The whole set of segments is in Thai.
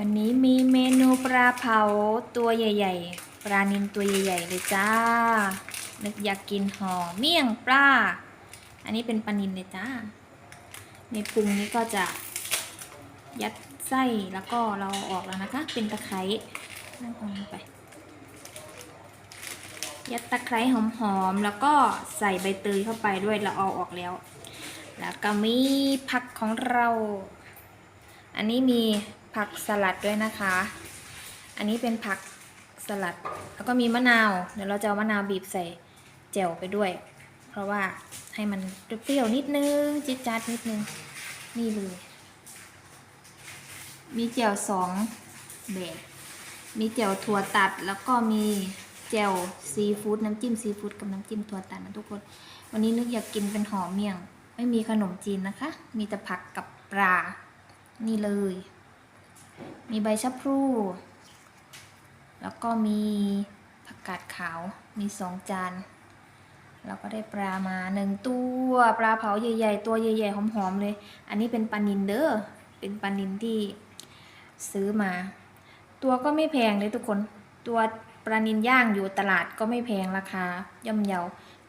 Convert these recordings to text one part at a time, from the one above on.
วันนี้มีเมนูปลาเผาตัวใหญ่ ๆ ปลานิลตัวใหญ่ๆเลยจ้า นึกอยากกินห่อเมี่ยงปลา อันนี้เป็นปลานิลเลยจ้า ในปรุงนี้ก็จะยัดไส้แล้วก็เราออกแล้วนะคะ เป็นตะไคร้นั่งตรงไป ยัดตะไคร้หอมๆ แล้วก็ใส่ใบเตยเข้าไปด้วยเราเอาออกแล้ว แล้วก็มีผักของเรา อันนี้มี ผักสลัดด้วยนะคะ อันนี้เป็นผักสลัด แล้วก็มีมะนาว เดี๋ยวเราจะเอามะนาวบีบใส่แจ่วไปด้วย เพราะว่าให้มันเปรี้ยวนิดนึง จิดจัดนิดนึง นี่เลย มีแจ่วสองแบบมีแจ่วถั่วตัดแล้วก็มีแจ่วซีฟู้ดน้ำจิ้มซีฟู้ดกับน้ำจิ้มถั่วตัดนะทุกคน วันนี้นึกอยากกินเป็นหอมเมี่ยง ไม่มีขนมจีนนะคะ มีแต่ผักกับปลา นี่เลย มีใบชะพลูแล้วก็มีผักกาดขาวมีสองจานเราก็ได้ปลามาหนึ่งตัวปลาเผาใหญ่ ๆ ตัวใหญ่ๆหอมๆเลย อันนี้เป็นปลานินเด้อเป็นปลานินที่ซื้อมา ตัวก็ไม่แพงเลยทุกคนตัวปลานินย่างอยู่ตลาดก็ไม่แพงราคาย่อมเยา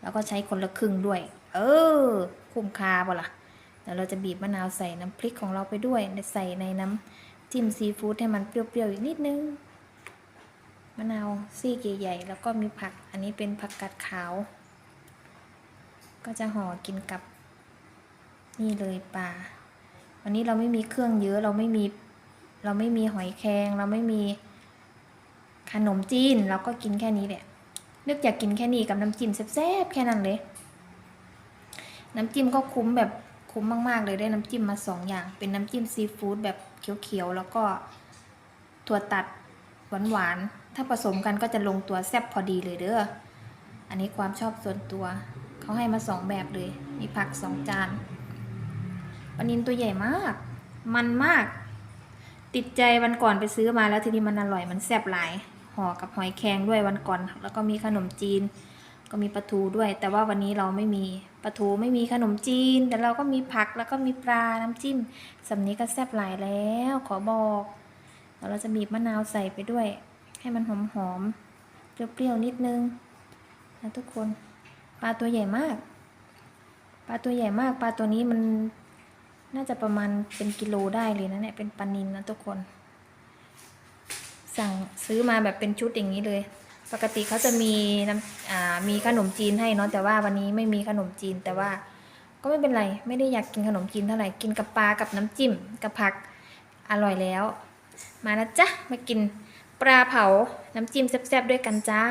แล้วก็ใช้คนละครึ่งด้วย เออ คุ้มค่าบ่ล่ะเดี๋ยวเราจะบีบมะนาวใส่น้ำพริกของเราไปด้วยใส่ในน้ำ จิ้มซีฟู้ดให้มันเปรี้ยวๆอีกนิดนึงมะนาวซี่ใหญ่ๆแล้วก็มีผัก อันนี้เป็นผักกาดขาว ก็จะห่อกินกับ นี่เลยปลาวันนี้เราไม่มีเครื่องเยอะเราไม่มี เราไม่มีหอยแครงเราไม่มีขนมจีนเราก็กินแค่นี้แหละนึกอยากกินแค่นี้กับน้ำจิ้มแซ่บๆแค่นั้นเลย น้ำจิ้มก็คุ้มแบบ คุ้มมาก ๆ เลยได้น้ำจิ้มมาสองอย่าง เป็นน้ำจิ้มซีฟู้ดแบบเขียวๆ แล้วก็ถั่วตัดหวานๆ ถ้าผสมกันก็จะลงตัวแซ่บพอดีเลยเด้อ อันนี้ความชอบส่วนตัว เขาให้มาสองแบบเลย มีผักสองจานปนินตัวใหญ่มาก มันมาก ติดใจวันก่อนไปซื้อมาแล้วทีนี้มันอร่อยมันแซ่บหลายห่อกับหอยแครงด้วยวันก่อน แล้วก็มีขนมจีน ก็มีปลาทูด้วย แต่ว่าวันนี้เราไม่มีปลาทูไม่มีขนมจีน แต่เราก็มีผักแล้วก็มีปลาน้ำจิ้มสำนี้ก็แซ่บหลายแล้ว ขอบอกเดี๋ยวเราจะบีบมะนาวใส่ไปด้วย ให้มันหอมหอมๆเปรี้ยวๆนิดนึงนะทุกคนปลาตัวใหญ่มากปลาตัวใหญ่มากปลาตัวนี้มันน่าจะประมาณเป็นกิโลได้เลยนะเนี่ยเป็นปลานินนะทุกคน สั่งซื้อมาแบบเป็นชุดอย่างนี้เลย ปกติเขาจะมีน้ำอ่ามีขนมจีนให้เนาะแต่ว่าวันนี้ไม่มีขนมจีนแต่ว่าก็ไม่เป็นไร ไม่ได้อยากกินขนมจีนเท่าไหร่กินกับปลากับน้ำจิ้มกับผักอร่อยแล้ว มานะจ๊ะมากินปลาเผาน้ำจิ้มแซ่บๆด้วยกันจ้า